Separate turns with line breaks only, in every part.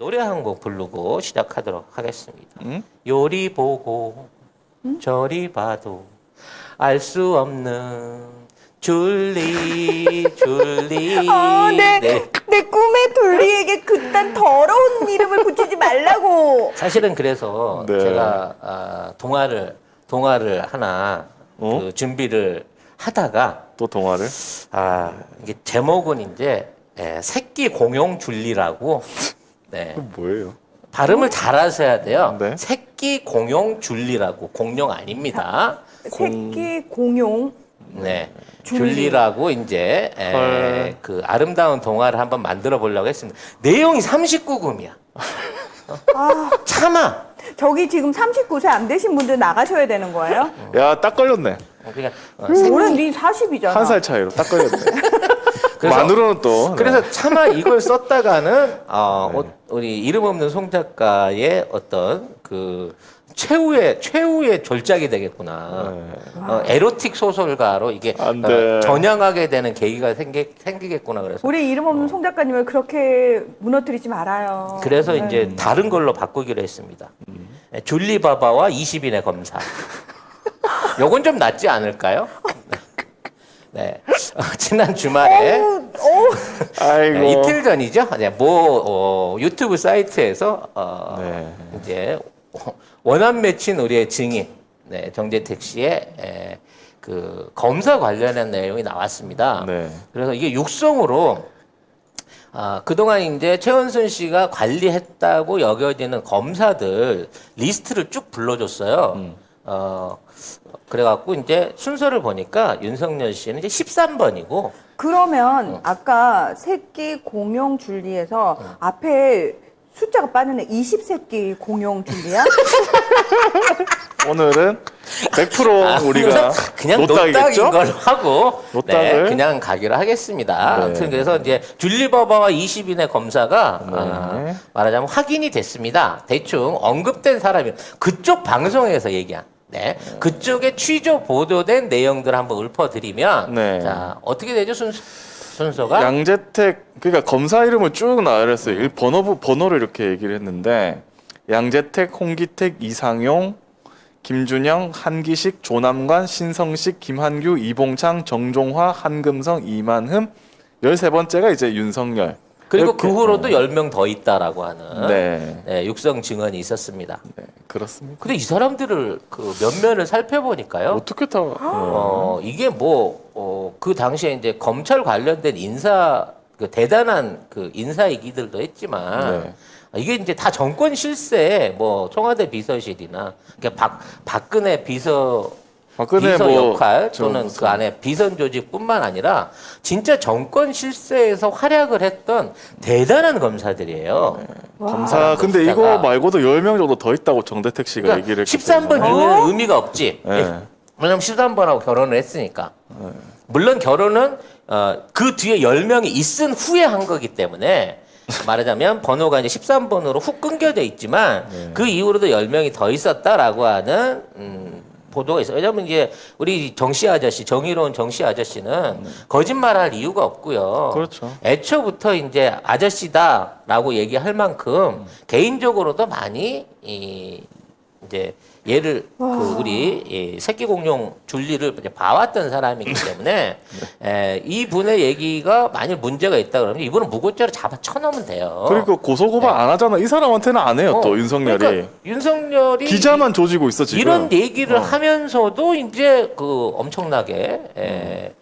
노래 한 곡 부르고 시작하도록 하겠습니다.
응?
요리 보고 저리 봐도 알 수 없는 줄리 줄리
아, 내, 내 꿈의 둘리에게 그딴 더러운 이름을 붙이지 말라고.
사실은 그래서
네.
제가 아, 동화를 동화를 하나
어?
그 준비를 하다가
또 동화를?
아 이게 제목은 이제 예, 새끼 공용 줄리라고 네.
그 뭐예요?
발음을 잘하셔야 돼요.
네.
새끼 공용 줄리라고 공룡 아닙니다.
새끼 공용.
네.
줄리.
줄리라고 이제 에,
헐.
그 아름다운 동화를 한번 만들어 보려고 했습니다. 내용이 39금이야.
아,
참아.
저기 지금 39세 안 되신 분들 나가셔야 되는 거예요?
야, 딱 걸렸네.
그러니까 어,
올해 네 40이잖아.
한 살 차이로 딱 걸렸네.
그래서-
만으로는 또. 네.
그래서 차마 이걸 썼다가는 어, 어, 우리 이름 없는 송 작가의 어떤 그 최후의 최후의 졸작이 되겠구나.
네.
어, 에로틱 소설가로 이게
안
어,
돼.
전향하게 되는 계기가 생기, 생기겠구나 그래서
우리 이름 없는 송 작가님을 그렇게 무너뜨리지 말아요.
그래서
네.
이제 다른 걸로 바꾸기로 했습니다. 네, 줄리 바바와 20인의 검사. 요건 좀 낫지 않을까요? 네. 어, 지난 주말에
어우,
아이고.
네, 이틀 전이죠. 네, 뭐 어, 유튜브 사이트에서 어,
네.
이제 원한 맺힌 우리의 증인 네, 정재택 씨의 에, 그 검사 관련한 내용이 나왔습니다.
네.
그래서 이게 육성으로 아, 그동안 이제 최원순 씨가 관리했다고 여겨지는 검사들 리스트를 쭉 불러줬어요.
음.
어, 그래갖고 이제 순서를 보니까 윤석열 씨는 이제 13번이고
그러면
어.
아까 새끼 공용 줄리에서 앞에 숫자가 빠졌네. 20새끼 공용 줄리야?
오늘은 100% 우리가
아, 그냥
노딱이겠죠?
노딱인 걸로 하고
노딱을?
네, 그냥 가기로 하겠습니다.
네.
아무튼 그래서 이제 줄리버바와 20인의 검사가
네.
아, 말하자면 확인이 됐습니다. 대충 언급된 사람이 그쪽 방송에서 얘기한 네. 그쪽에 취조 보도된 내용들 한번 읊어드리면
네.
자 어떻게 되죠 순서, 순서가
양재택 그러니까 검사 이름을 쭉 나열했어요. 일 번호 번호를 이렇게 얘기를 했는데 양재택, 홍기택, 이상용, 김준영, 한기식, 조남관, 신성식, 김한규, 이봉창, 정종화, 한금성, 이만흠 13번째가 이제 윤석열.
그리고. 그 후로도 10명 더 있다라고 하는
네.
네, 육성 증언이 있었습니다.
네, 그렇습니다.
근데 이 사람들을 그 면면을 살펴보니까요.
어떻게 다 어,
어, 이게 뭐, 어, 그 당시에 이제 검찰 관련된 인사, 그 대단한 그 인사이기들도 했지만,
네.
이게 이제 다 정권 실세, 뭐, 청와대 비서실이나, 그러니까 박, 박근혜 비서,
박근혜
비서
뭐
역할
저
또는 그 안에 비선 조직뿐만 아니라 진짜 정권 실세에서 활약을 했던 대단한 검사들이에요.
검사 근데
검사가.
이거 말고도 10명 정도 더 있다고 정대택 씨가
그러니까
얘기를 했기
13번
때문에.
이후에는 의미가 없지.
네.
왜냐면 13번하고 결혼을 했으니까. 물론 결혼은 어, 그 뒤에 10명이 있은 후에 한 거기 때문에 말하자면 번호가 이제 13번으로 훅 끊겨져 있지만
네.
그 이후로도 10명이 더 있었다라고 하는 음, 보도가 있어요. 왜냐면 이제 우리 정씨 아저씨, 정의로운 정씨 아저씨는 거짓말할 이유가 없고요.
그렇죠.
애초부터 이제 아저씨다라고 얘기할 만큼 개인적으로도 많이 이 이제 얘를 그 우리 이 새끼 공룡 줄리를 이제 봐왔던 사람이기 때문에 에, 이 분의 얘기가 만일 문제가 있다 그러면 이분은 무고죄로 잡아 쳐넣으면 돼요.
그리고 고소 고발 안 하잖아. 이 사람한테는 안 해요.
어,
또 윤석열이
그러니까 윤석열이
기자만 조지고 있어 지금.
이런 얘기를
어.
하면서도 이제 그 엄청나게 에, 에,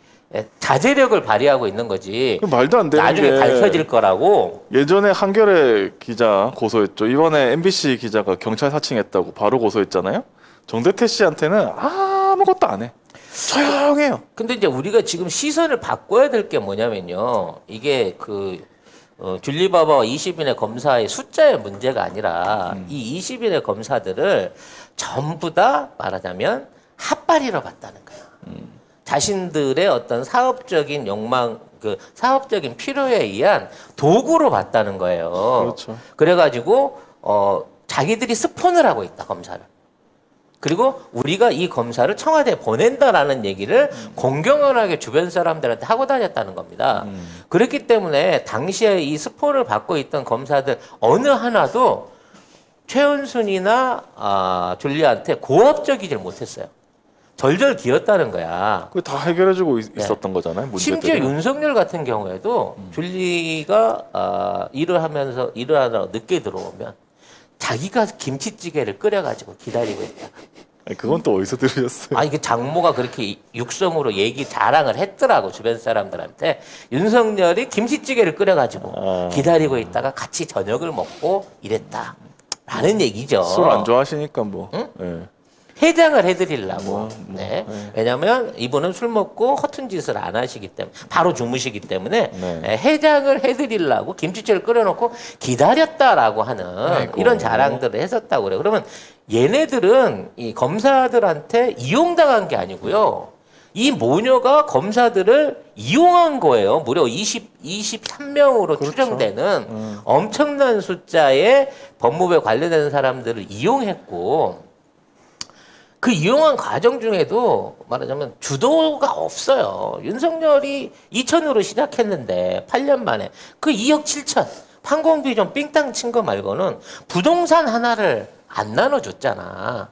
자제력을 발휘하고 있는 거지.
그 말도 안 되는
나중에
게
밝혀질 거라고.
예전에 한겨레 기자 고소했죠. 이번에 MBC 기자가 경찰 사칭했다고 바로 고소했잖아요. 정대태 씨한테는 아무것도 안 해. 조용해요.
근데 이제 우리가 지금 시선을 바꿔야 될 게 뭐냐면요. 이게 그 어, 줄리바바와 20인의 검사의 숫자의 문제가 아니라
음.
이 20인의 검사들을 전부 다 말하자면 핫바리로 봤다는 거예요.
음.
자신들의 어떤 사업적인 욕망, 그 사업적인 필요에 의한 도구로 봤다는 거예요.
그렇죠.
그래가지고 어, 자기들이 스폰을 하고 있다 검사를. 그리고 우리가 이 검사를 청와대에 보낸다라는 얘기를 공경연하게 주변 사람들한테 하고 다녔다는 겁니다. 그렇기 때문에 당시에 이 스포를 받고 있던 검사들 어느 하나도 최은순이나 아, 줄리한테 고압적이질 못했어요. 절절 기었다는 거야.
그게 다 해결해주고 있,
네.
었던 거잖아요. 문제들을.
심지어 윤석열 같은 경우에도 줄리가 아, 일을 하면서 일을 하다가 늦게 들어오면 자기가 김치찌개를 끓여가지고 기다리고 있다.
아니, 그건 또 어디서 들으셨어요?
아니 그 장모가 그렇게 육성으로 얘기 자랑을 했더라고 주변 사람들한테 윤석열이 김치찌개를 끓여가지고
아.
기다리고 있다가 같이 저녁을 먹고 이랬다라는 얘기죠.
술 안 좋아하시니까 뭐.
응?
예.
해장을 해드리려고.
뭐, 뭐,
네.
네.
왜냐하면 이분은 술 먹고 허튼 짓을 안 하시기 때문에 바로 주무시기 때문에
네.
예, 해장을 해드리려고 김치찌개를 끓여놓고 기다렸다라고 하는
아이고.
이런 자랑들을 했었다고 그래요. 그러면 얘네들은 이 검사들한테 이용당한 게 아니고요. 이 모녀가 검사들을 이용한 거예요. 무려 20, 23명으로
그렇죠.
추정되는
음.
엄청난 숫자의 법무부에 관련된 사람들을 이용했고 그 이용한 과정 중에도 말하자면 주도가 없어요. 윤석열이 2천으로 시작했는데 8년 만에 그 2억 7천 판공비 좀 삥땅 친 거 말고는 부동산 하나를 안 나눠줬잖아.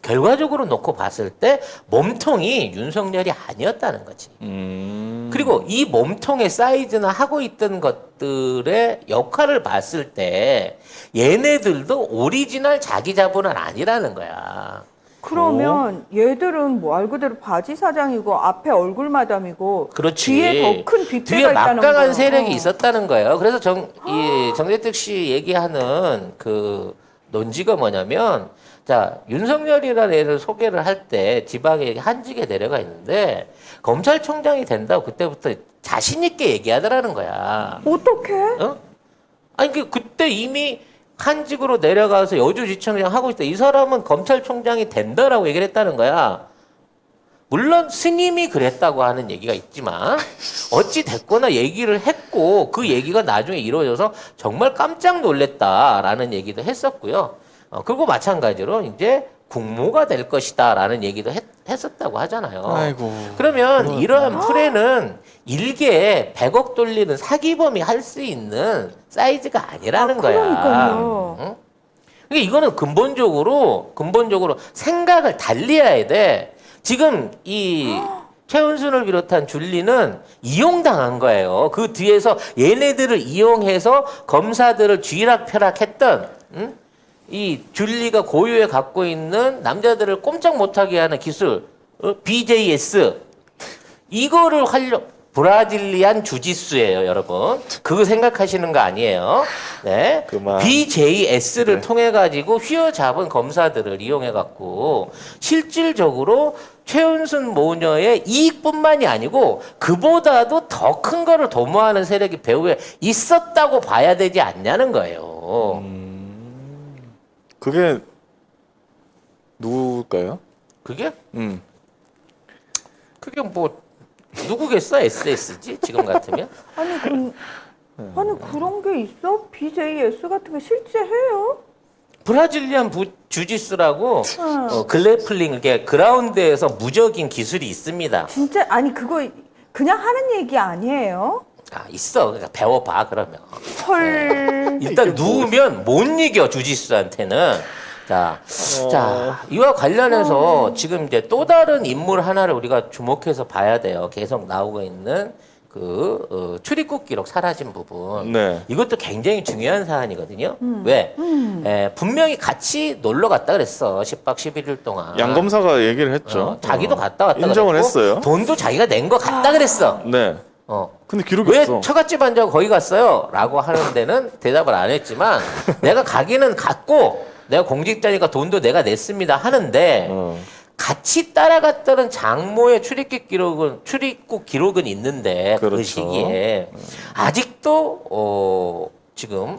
결과적으로 놓고 봤을 때 몸통이 윤석열이 아니었다는 거지.
음.
그리고 이 몸통의 사이즈나 하고 있던 것들의 역할을 봤을 때 얘네들도 오리지널 자기 자본은 아니라는 거야.
그러면 얘들은 뭐 말 그대로 바지 사장이고 앞에 얼굴 마담이고
그렇지.
뒤에 더큰 뒷배가
뒤에
있다는
막강한
거예요.
세력이
어.
있었다는 거예요. 그래서 정, 이 정대특 씨 얘기하는 그 논지가 뭐냐면, 자, 윤석열이라는 애를 소개를 할 때 지방에 한직에 내려가 있는데, 검찰총장이 된다고 그때부터 자신있게 얘기하더라는 거야.
어떻게?
어? 아니, 그, 그때 이미 한직으로 내려가서 여주지청장 하고 있다. 이 사람은 검찰총장이 된다라고 얘기를 했다는 거야. 물론 스님이 그랬다고 하는 얘기가 있지만 어찌 됐거나 얘기를 했고 그 얘기가 나중에 이루어져서 정말 깜짝 놀랬다라는 얘기도 했었고요. 어, 그리고 마찬가지로 이제 국모가 될 것이다라는 얘기도 했, 했었다고 하잖아요.
아이고.
그러면 이러한 풀에는 일개에 100억 돌리는 사기범이 할 수 있는 사이즈가 아니라는
아,
거야.
그러니까요.
응? 그러니까 이거는 근본적으로 근본적으로 생각을 달리 해야 돼. 지금 이 최은순을 비롯한 줄리는 이용당한 거예요. 그 뒤에서 얘네들을 이용해서 검사들을 쥐락펴락했던 응? 이 줄리가 고유에 갖고 있는 남자들을 꼼짝 못하게 하는 기술 어? BJS 이거를 활용 브라질리안 주짓수예요, 여러분. 그거 생각하시는 거 아니에요. 네.
그만.
BJS를
네.
통해 가지고 휘어잡은 검사들을 이용해 갖고 실질적으로 최은순 모녀의 이익뿐만이 아니고 그보다도 더 큰 거를 도모하는 세력이 배후에 있었다고 봐야 되지 않냐는 거예요.
그게 누굴까요?
그게
음.
그게 뭐 누구겠어? SS지 지금 같으면?
아니 그 아니 그런 게 있어? BJS 같은 게 실제 해요?
브라질리안 부, 주짓수라고
응.
어, 글래플링 이게 그라운드에서 무적인 기술이 있습니다.
진짜 아니 그거 그냥 하는 얘기 아니에요?
아 있어. 그러니까 배워봐 그러면.
헐.
일단 누우면 못 이겨 주짓수한테는. 자, 자 이와 관련해서 지금 이제 또 다른 인물 하나를 우리가 주목해서 봐야 돼요. 계속 나오고 있는 그 어, 출입국 기록 사라진 부분.
네.
이것도 굉장히 중요한 사안이거든요. 왜? 에, 분명히 같이 놀러 갔다 그랬어. 10박 11일 동안.
양 검사가 얘기를 했죠.
어, 자기도
어.
갔다 왔다
인정을
그랬고,
했어요.
돈도 자기가 낸거 같다 그랬어.
네.
어.
근데 기록이
왜
없어.
처갓집 안 자고 거기 갔어요? 라고 하는 데는 대답을 안 했지만 내가 가기는 갔고 내가 공직자니까 돈도 내가 냈습니다 하는데
어.
같이 따라갔다는 장모의 출입국 기록은 출입국 기록은 있는데 그
그렇죠.
시기에 아직도 어 지금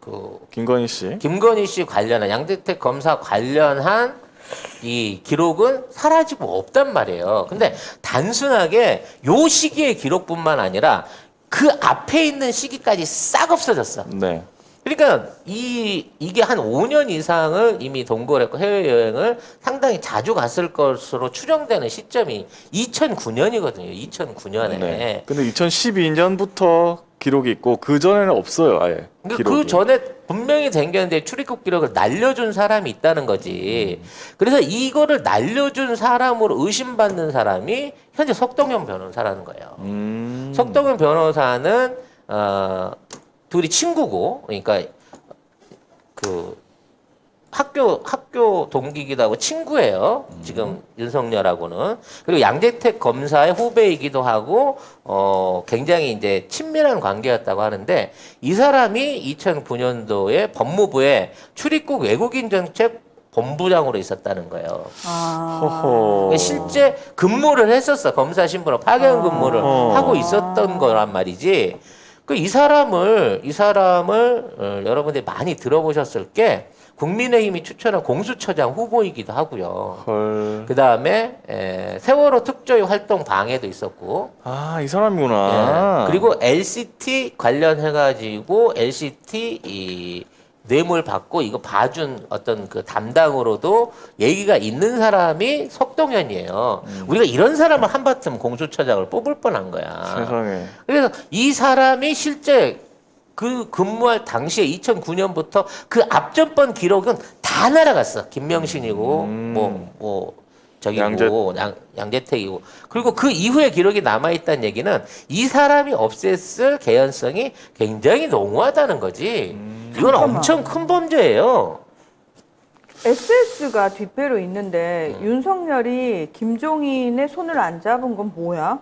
그
김건희 씨.
김건희 씨 관련한 양대택 검사 관련한 이 기록은 사라지고 없단 말이에요. 근데 단순하게 요 시기의 기록뿐만 아니라 그 앞에 있는 시기까지 싹 없어졌어.
네.
그러니까 이 이게 한 5년 이상을 이미 동거를 했고 해외 여행을 상당히 자주 갔을 것으로 추정되는 시점이 2009년이거든요. 2009년에.
네. 근데 2012년부터 기록이 있고 그 전에는 없어요, 아예.
그러니까
기록이.
그 전에 분명히 댕겼는데 출입국 기록을 날려준 사람이 있다는 거지. 그래서 이거를 날려준 사람으로 의심받는 사람이 현재 석동현 변호사라는 거예요.
음.
석동현 변호사는 어, 둘이 친구고, 그러니까 그 학교 학교 동기기도 하고 친구예요. 지금 윤석열하고는 그리고 양재택 검사의 후배이기도 하고 어 굉장히 이제 친밀한 관계였다고 하는데 이 사람이 2009년도에 법무부에 출입국 외국인 정책 본부장으로 있었다는 거예요.
아.
허허.
실제 근무를 했었어 검사 신분으로 파견 근무를
어.
하고 있었던 거란 말이지. 그 이 사람을 이 사람을 어, 여러분들이 많이 들어보셨을 게 국민의힘이 추천한 공수처장 후보이기도 하고요.
헐.
그 다음에 세월호 특조위 활동 방해도 있었고,
아, 이 사람이구나.
예, 그리고 LCT 관련해가지고 LCT 이 뇌물 받고 이거 봐준 어떤 그 담당으로도 얘기가 있는 사람이 석동현이에요. 우리가 이런 사람을 한바탕 공수처장을 뽑을 뻔한 거야.
세상에.
그래서 이 사람이 실제 그 근무할 당시에 2009년부터 그 앞전번 기록은 다 날아갔어. 김명신이고
음.
뭐 뭐 저기고
양재-
양, 양재택이고 그리고 그 이후에 기록이 남아 있다는 얘기는 이 사람이 없앴을 개연성이 굉장히 농후하다는 거지. 이건
잠깐만.
엄청 큰 범죄예요.
SS가 뒷배로 있는데
음.
윤석열이 김종인의 손을 안 잡은 건 뭐야?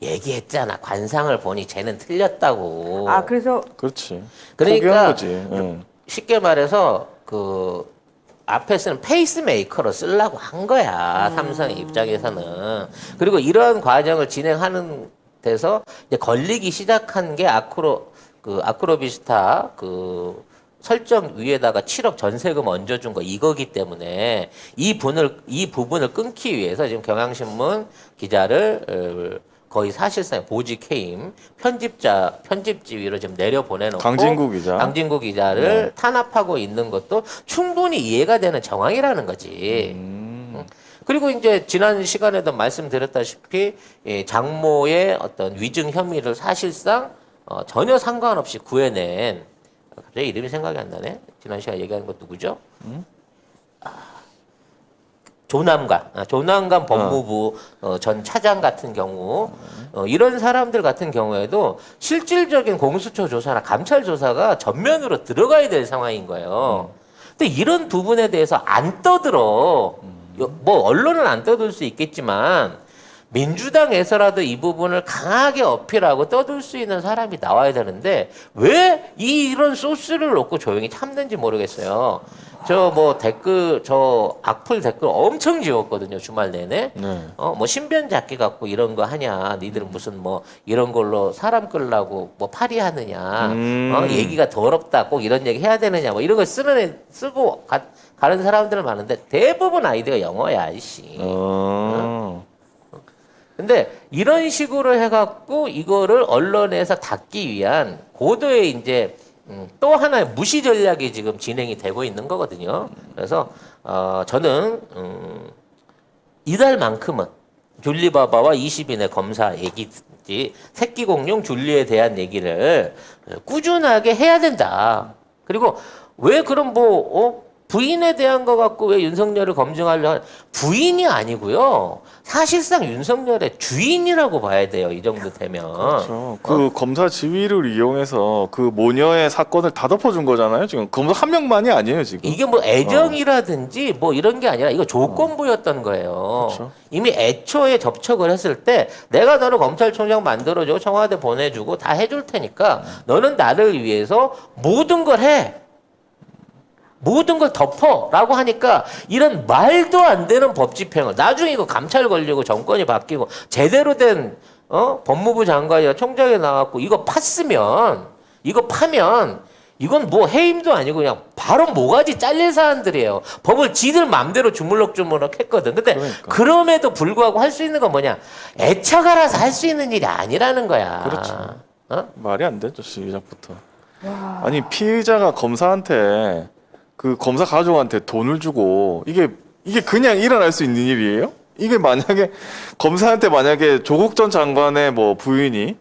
얘기했잖아. 관상을 보니 쟤는 틀렸다고.
아 그래서
그렇지.
그러니까
거지. 응.
쉽게 말해서 그 앞에 쓰는 페이스메이커로 쓰려고 한 거야 삼성의 입장에서는 그리고 이러한 과정을 진행하는 데서 이제 걸리기 시작한 게 아크로 그 아크로비스타 그 설정 위에다가 7억 전세금 얹어준 거 이거기 때문에 이 분을 이 부분을 끊기 위해서 지금 경향신문 기자를 어, 거의 사실상 보직 해임 편집자 편집지위로 지금 내려 보내놓고
강진구 기자.
강진구 기자를 탄압하고 있는 것도 충분히 이해가 되는 정황이라는 거지.
음.
그리고 이제 지난 시간에도 말씀드렸다시피 이 장모의 어떤 위증 혐의를 사실상 어, 전혀 상관없이 구해낸 갑자기 이름이 생각이 안 나네. 지난 시간에 얘기한 것 누구죠? 아, 조남관, 아, 조남관 법무부 어, 전 차장 같은 경우 어, 이런 사람들 같은 경우에도 실질적인 공수처 조사나 감찰 조사가 전면으로 들어가야 될 상황인 거예요. 근데 이런 부분에 대해서 안 떠들어. 여- 뭐 언론은 안 떠들 수 있겠지만 민주당에서라도 이 부분을 강하게 어필하고 떠들 수 있는 사람이 나와야 되는데 왜 이- 이런 소스를 놓고 조용히 참는지 모르겠어요. 저 뭐 댓글 저 악플 댓글 엄청 지웠거든요 주말 내내.
네.
어뭐 신변 잡기 갖고 이런 거 하냐 니들은 무슨 뭐 이런 걸로 사람 끌라고 뭐 파리하느냐
음.
어 얘기가 더럽다 꼭 이런 얘기 해야 되느냐 뭐 이런 걸 쓰는 애 쓰고 가, 가는 사람들은 많은데 대부분 아이디가 영어야 아이씨
어.
근데 이런 식으로 해갖고 이거를 언론에서 닫기 위한 고도의 이제 음, 또 하나의 무시 전략이 지금 진행이 되고 있는 거거든요. 그래서 어, 저는 음, 이달만큼은 줄리바바와 20인의 검사 얘기지 새끼 공룡 줄리에 대한 얘기를 꾸준하게 해야 된다. 그리고 왜 그럼 뭐 어? 부인에 대한 거 갖고 왜 윤석열을 검증하려 하- 부인이 아니고요. 사실상 윤석열의 주인이라고 봐야 돼요. 이 정도 되면.
그렇죠. 그 검사 지위를 이용해서 그 모녀의 사건을 다 덮어준 거잖아요. 지금 검사 한 명만이 아니에요 지금.
이게 뭐 애정이라든지 뭐 이런 게 아니라 이거 조건부였던 거예요.
그렇죠.
이미 애초에 접촉을 했을 때 내가 너를 검찰총장 만들어주고 청와대 보내주고 다 해줄 테니까 너는 나를 위해서 모든 걸 해. 모든 걸 덮어라고 하니까 이런 말도 안 되는 법 집행을 나중에 이거 감찰 걸리고 정권이 바뀌고 제대로 된 어? 법무부 장관이나 총장이 나왔고 이거 팠으면 이거 파면 이건 뭐 해임도 아니고 그냥 바로 모가지 잘릴 사람들이에요. 법을 지들 맘대로 주물럭주물럭 했거든. 근데
그러니까.
그럼에도 불구하고 할 수 있는 건 뭐냐? 애처가라서 할 수 있는 일이 아니라는 거야.
그렇죠.
어?
말이 안 되죠 시작부터. 아니 피의자가 검사한테 그 검사 가족한테 돈을 주고 이게 이게 그냥 일어날 수 있는 일이에요? 이게 만약에 검사한테 만약에 조국 전 장관의 뭐 부인이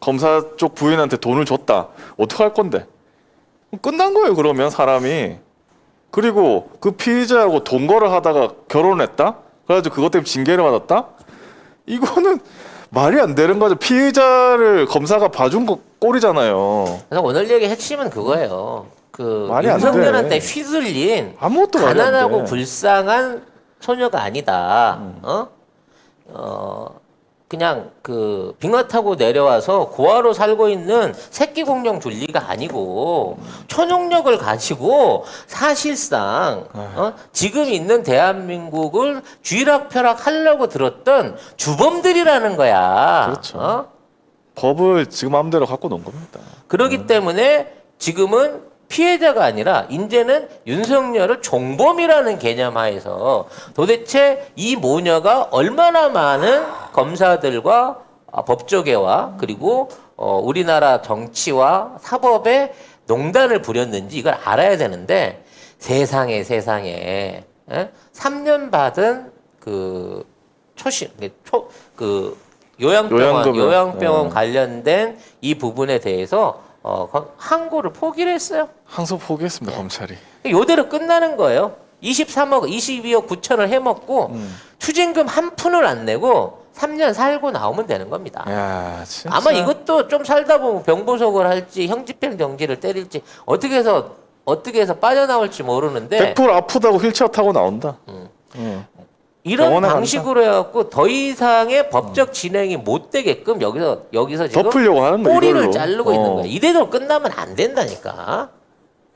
검사 쪽 부인한테 돈을 줬다 어떻게 할 건데? 끝난 거예요 그러면 사람이 그리고 그 피의자하고 동거를 하다가 결혼했다 그래가지고 그것 때문에 징계를 받았다 이거는 말이 안 되는 거죠 피의자를 검사가 봐준 거 꼴이잖아요
그래서 오늘 얘기 핵심은 그거예요. 그
말이 안
윤석열한테
돼.
휘둘린
아무것도 말이 안
가난하고
돼.
불쌍한 소녀가 아니다. 어? 어, 그냥 그 빙하 타고 내려와서 고아로 살고 있는 새끼 공룡 둘리가 아니고 초능력을 가지고 사실상 어? 지금 있는 대한민국을 쥐락펴락 하려고 들었던 주범들이라는 거야.
그렇죠.
어?
법을 지금 마음대로 갖고 논 겁니다.
그렇기 때문에 지금은 피해자가 아니라 이제는 윤석열을 종범이라는 개념 하에서 도대체 이 모녀가 얼마나 많은 검사들과 아, 법조계와 그리고 어, 우리나라 정치와 사법에 농단을 부렸는지 이걸 알아야 되는데 세상에 세상에 에? 3년 받은 그 초심 초그 요양병원
요양급여.
요양병원
네.
관련된 이 부분에 대해서 어, 거- 항고를 포기를 했어요.
항소 포기했습니다 검찰이.
요대로 끝나는 거예요. 23억, 22억 9천을 해먹고
음.
추징금 한 푼을 안 내고 3년 살고 나오면 되는 겁니다.
야 진짜.
아마 이것도 좀 살다 보면 병보석을 할지 형집행 정지를 때릴지 어떻게 해서 어떻게 해서 빠져나올지 모르는데
100% 아프다고 휠체어 타고 나온다.
음.
음.
이런
병원에
방식으로 해갖고 더 이상의 법적 진행이 못 되게끔 여기서 여기서 지금
덮으려고 하는 거야.
꼬리를
이걸로.
자르고 있는
어.
거야. 이대로 끝나면 안 된다니까.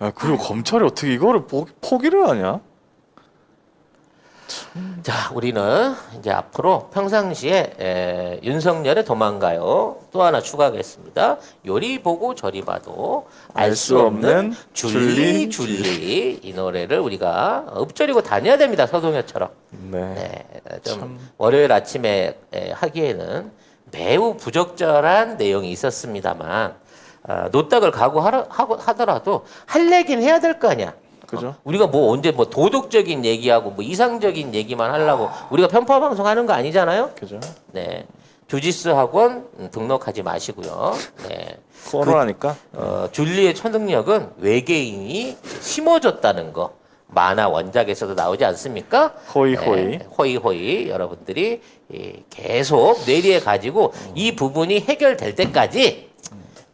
야, 그리고 검찰이 어떻게 이거를 포, 포기를 하냐?
자, 우리는 이제 앞으로 평상시에 에, 윤석열의 도망가요. 또 하나 추가하겠습니다. 요리 보고 저리 봐도 알 수 없는 줄리
줄리,
줄리 이 노래를 우리가 읊조리고 다녀야 됩니다. 서동엽처럼.
네.
네, 좀
참.
월요일 아침에 에, 하기에는 매우 부적절한 내용이 있었습니다만 아, 노딱을 각오하라- 하고 하더라도 할 얘기는 해야 될 거 아니야.
그죠?
우리가 뭐 언제 뭐 도덕적인 얘기하고 뭐 이상적인 얘기만 하려고 우리가 편파 방송하는 거 아니잖아요.
그죠?
네. 주짓수 학원 음, 등록하지 마시고요. 네.
코로나니까.
어, 줄리의 초능력은 외계인이 심어줬다는 거. 만화 원작에서도 나오지 않습니까?
호이 호이.
네, 호이 호이 여러분들이 이, 계속 뇌리에 가지고 이 부분이 해결될 때까지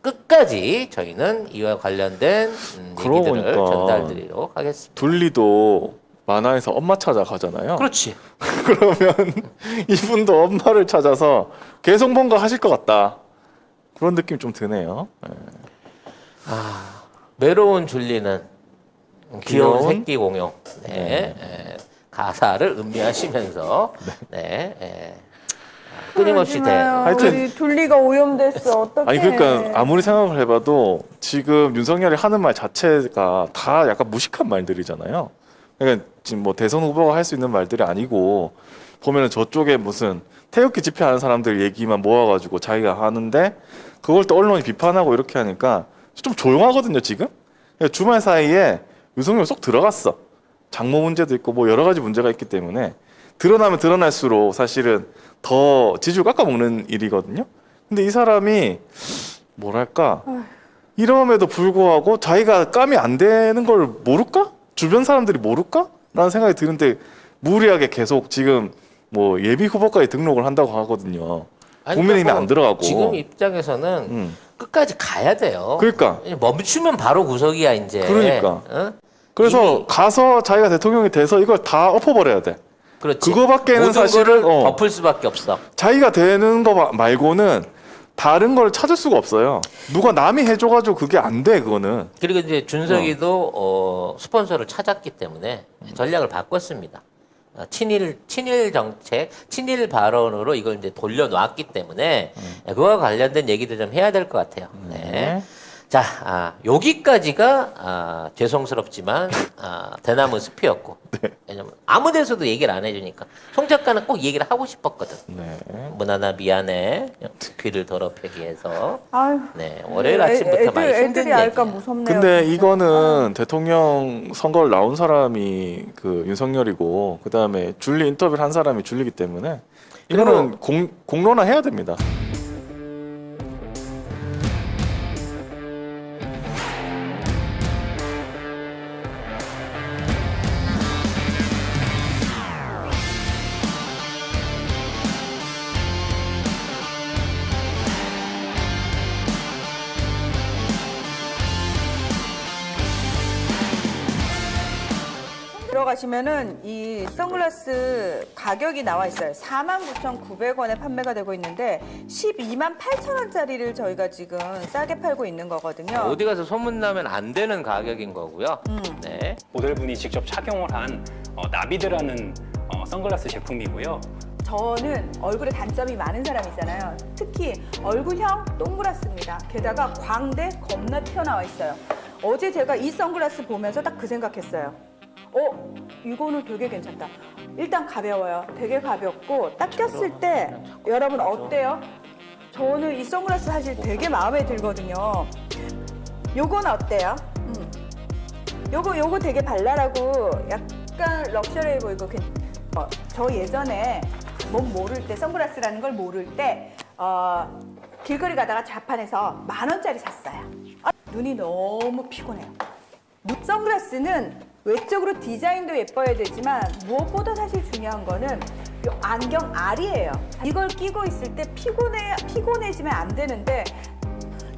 끝까지 저희는 이와 관련된 음,
그러고
얘기들을
보니까
전달드리도록 하겠습니다.
둘리도 만화에서 엄마 찾아가잖아요.
그렇지.
그러면 이분도 엄마를 찾아서 계속 뭔가 하실 것 같다. 그런 느낌 좀 드네요. 네.
외로운 줄리는 귀여운
귀여운?
새끼 공룡. 네. 에, 가사를 음미하시면서 네. 에, 끊임없이 대.
하지마요.
하여튼-
우리 둘리가 오염됐어. 어떡해.
아니 그러니까 아무리 생각을 해봐도 지금 윤석열이 하는 말 자체가 다 약간 무식한 말들이잖아요. 그러니까 지금 뭐 대선 후보가 할 수 있는 말들이 아니고 보면은 저쪽에 무슨 태극기 집회하는 사람들 얘기만 모아가지고 자기가 하는데 그걸 또 언론이 비판하고 이렇게 하니까 좀 조용하거든요 지금. 그러니까 주말 사이에 윤석열 쏙 들어갔어. 장모 문제도 있고 뭐 여러 가지 문제가 있기 때문에 드러나면 드러날수록 사실은 더 지지를 깎아먹는 일이거든요. 근데 이 사람이 뭐랄까 이럼에도 불구하고 자기가 감이 안 되는 걸 모를까? 주변 사람들이 모를까? 라는 생각이 드는데 무리하게 계속 지금 뭐 예비 후보까지 등록을 한다고 하거든요.
아니,
국민의힘에
그러니까
안 들어가고.
지금 입장에서는
음.
끝까지 가야 돼요.
그러니까
멈추면 바로 구속이야 이제.
그러니까.
어?
그래서
이미-
가서 자기가 대통령이 돼서 이걸 다 엎어버려야 돼.
그렇지.
그거밖에는
모든
사실은,
거를
어.
덮을 수밖에 없어.
자기가 되는 거 마- 말고는 다른 걸 찾을 수가 없어요. 누가 남이 해줘가지고 그게 안 돼, 그거는.
그리고 이제 준석이도 어, 스폰서를 찾았기 때문에 전략을 바꿨습니다. 어, 친일 친일 정책, 친일 발언으로 이걸 이제 돌려놓았기 때문에
음.
예, 그와 관련된 얘기도 좀 해야 될 것 같아요. 네. 자, 아, 여기까지가 아, 죄송스럽지만 아, 대나무 숲이었고 왜냐면 아무 데서도 얘기를 안 해주니까 송 작가는 꼭 얘기를 하고 싶었거든.
네.
문화나 미안해 귀를 더럽히기 위해서
아유.
네 월요일
애-
아침부터
애들,
많이 힘든
애들이 알까
얘기야.
무섭네요.
근데
진짜.
이거는 대통령 선거를 나온 사람이 그 윤석열이고 그 다음에 줄리 인터뷰를 한 사람이 줄리기 때문에 이거는 공, 공론화 해야 됩니다.
들어가시면은 이 선글라스 가격이 나와 있어요. 49,900원에 판매가 되고 있는데 12만 8천 원짜리를 저희가 지금 싸게 팔고 있는 거거든요.
어디 가서 소문나면 안 되는 가격인 거고요.
음.
네.
모델분이 직접 착용을 한 어, 나비드라는 어, 선글라스 제품이고요.
저는 얼굴에 단점이 많은 사람이잖아요. 특히 얼굴형 동그랗습니다. 게다가 광대 겁나 튀어나와 있어요. 어제 제가 이 선글라스 보면서 딱 그 생각했어요. 어, 이거는 되게 괜찮다. 일단 가벼워요. 되게 가볍고 딱 꼈을 때 여러분 어때요? 저는 이 선글라스 사실 되게 마음에 들거든요. 요건 어때요? 음. 요거 요거 되게 발랄하고 약간 럭셔리해 보이고 괜- 어, 저 예전에 뭔 모를 때 선글라스라는 걸 모를 때 어, 길거리 가다가 자판에서 만 원짜리 샀어요. 아, 눈이 너무 피곤해요. 눈- 선글라스는 외적으로 디자인도 예뻐야 되지만 무엇보다 사실 중요한 거는 요 안경 알이에요. 이걸 끼고 있을 때 피곤해 피곤해지면 안 되는데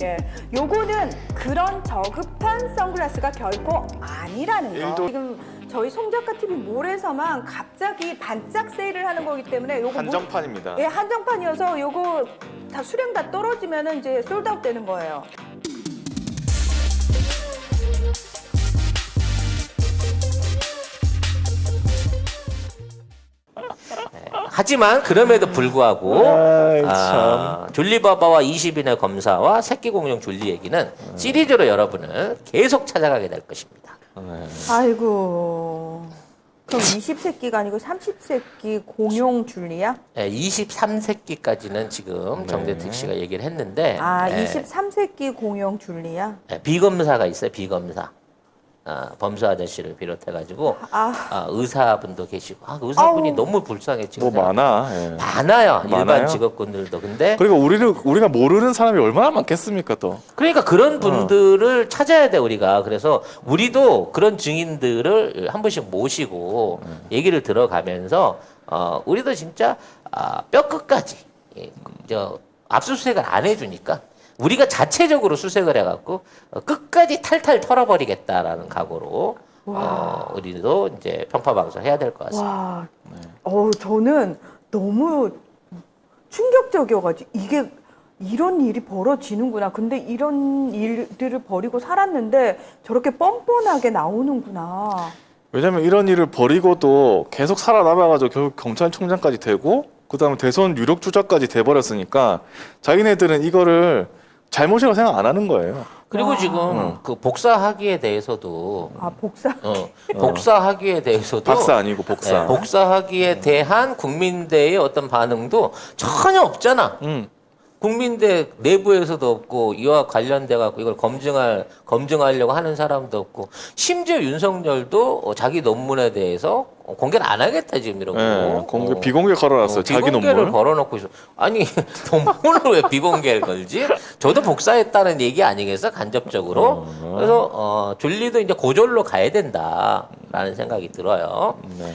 예, 요거는 그런 저급한 선글라스가 결코 아니라는 거.
일도-
지금 저희 송작가 TV 몰에서만 갑자기 반짝 세일을 하는 거기 때문에 요거 뭐-
한정판입니다.
예, 한정판이어서 요거 다 수량 다 떨어지면은 이제 솔드아웃 되는 거예요.
하지만 그럼에도 불구하고
아이,
아, 줄리바바와 20인의 검사와 새끼 공룡 줄리 얘기는 시리즈로 여러분을 계속 찾아가게 될 것입니다.
네.
아이고. 그럼 20세끼가 아니고 30세끼 공용 줄리야?
예, 23세기까지는 지금
네.
정대택 씨가 얘기를 했는데
아,
예,
23세끼 공용 줄리야?
예, 비검사가 있어요. 비검사. 아, 범수 아저씨를 비롯해가지고
아,
아, 의사분도 계시고 아, 의사분이
아우.
너무 불쌍해 지금
뭐 많아. 예.
많아요. 일반
많아요?
직업군들도 근데
그리고 우리를 우리가 모르는 사람이 얼마나 많겠습니까 또.
그러니까
어.
그런 분들을 찾아야 돼 우리가 그래서 우리도 그런 증인들을 한 번씩 모시고
음.
얘기를 들어가면서 어 우리도 진짜 아, 뼈 끝까지 예, 저 압수수색을 안 해주니까 우리가 자체적으로 수색을 해갖고 어, 끝까지 탈탈 털어버리겠다라는 각오로 어, 우리도 이제 평파 방송 해야 될 것 같습니다.
와. 어우, 저는 너무 충격적이어가지고 이게 이런 일이 벌어지는구나. 근데 이런 일들을 벌이고 살았는데 저렇게 뻔뻔하게 나오는구나.
왜냐면 이런 일을 벌이고도 계속 살아남아가지고 결국 경찰총장까지 되고 그다음에 대선 유력 주자까지 돼버렸으니까 자기네들은 이거를 잘못이라고 생각 안 하는 거예요.
그리고
와.
지금
어.
그 복사하기에 대해서도
아, 복사.
어, 복사하기에 대해서도
박사 아니고 복사.
네, 복사하기에 대한 국민대의 어떤 반응도 전혀 없잖아.
음.
국민대 내부에서도 없고 이와 관련돼 갖고 이걸 검증할 검증하려고 하는 사람도 없고 심지어 윤석열도 어, 자기 논문에 대해서 어, 공개를 안 하겠다 지금 이러고
예, 공개
어.
비공개 걸어놨어요.
어,
자기
비공개를
논문.
걸어놓고 있어. 아니 논문을 왜 비공개를 걸지? 저도 복사했다는 얘기 아니겠어 간접적으로. 그래서 어, 줄리도 이제 고졸로 가야 된다라는 생각이 들어요.
네.